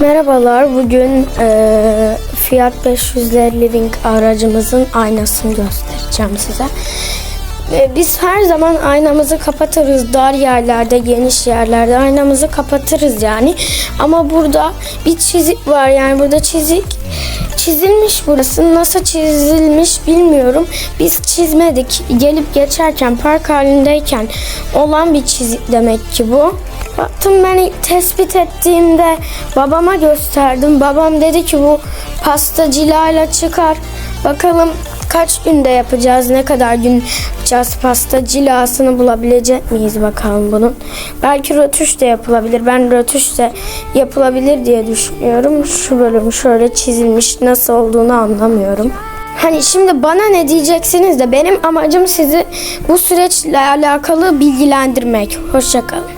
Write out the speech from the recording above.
Merhabalar. Bugün eee Fiat 500'ler Living aracımızın aynasını göstereceğim size. Ve Biz her zaman aynamızı kapatırız. Dar yerlerde, geniş yerlerde aynamızı kapatırız yani. Ama burada bir çizik var. Yani burada çizik çizilmiş burası. Nasıl çizilmiş bilmiyorum. Biz çizmedik. Gelip geçerken park halindeyken olan bir çizik demek ki bu. Baktım beni tespit ettiğimde babama gösterdim. Babam dedi ki bu pasta cilayla çıkar. Bakalım kaç günde yapacağız, ne kadar gün yapacağız pasta cilasını bulabilecek miyiz bakalım bunun. Belki rötuş de yapılabilir. Ben rötuş de yapılabilir diye düşünüyorum. Şu bölüm şöyle çizilmiş nasıl olduğunu anlamıyorum. Hani şimdi bana ne diyeceksiniz de benim amacım sizi bu süreçle alakalı bilgilendirmek. Hoşçakalın.